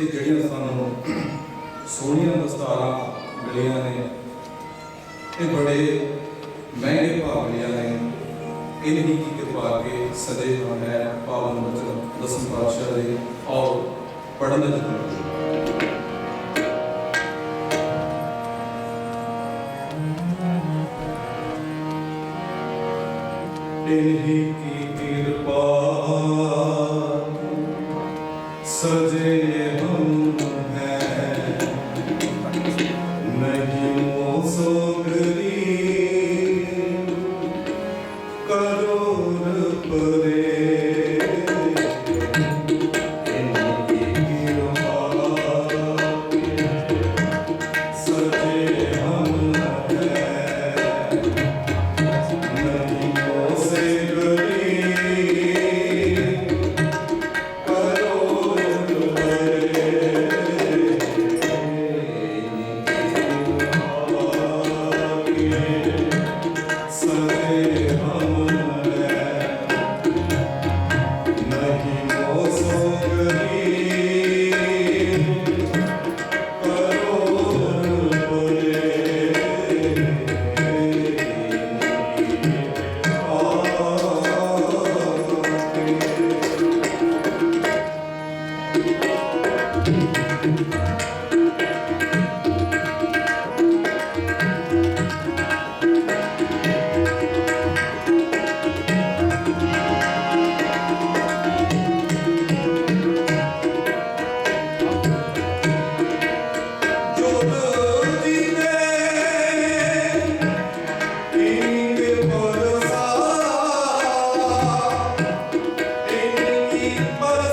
ਇਹ ਜਿਹੜੀਆਂ ਸਾਨੂੰ ਸੋਹਣੀਆਂ ਦਸਤਾਰਾਂ ਮਿਲੀਆਂ ਨੇ ਇਹ ਬੜੇ ਮਹਿੰਗੇ ਭਾਅ ਮਿਲੀਆਂ ਨੇ ਇਨਹੀ ਕੀ ਕਿਰਪਾ ਕੇ ਸਦੇ ਹੈ, ਪਾਵਨ ਬਚਨ ਦਸਮ ਪਾਤਸ਼ਾਹ ਦੇ, ਆਓ ਪੜਨ ਦਾ ਜਰੂਰ ਇਨਹੀ ਕੀ ਕਿਰਪਾ, ਸਜੇ போல But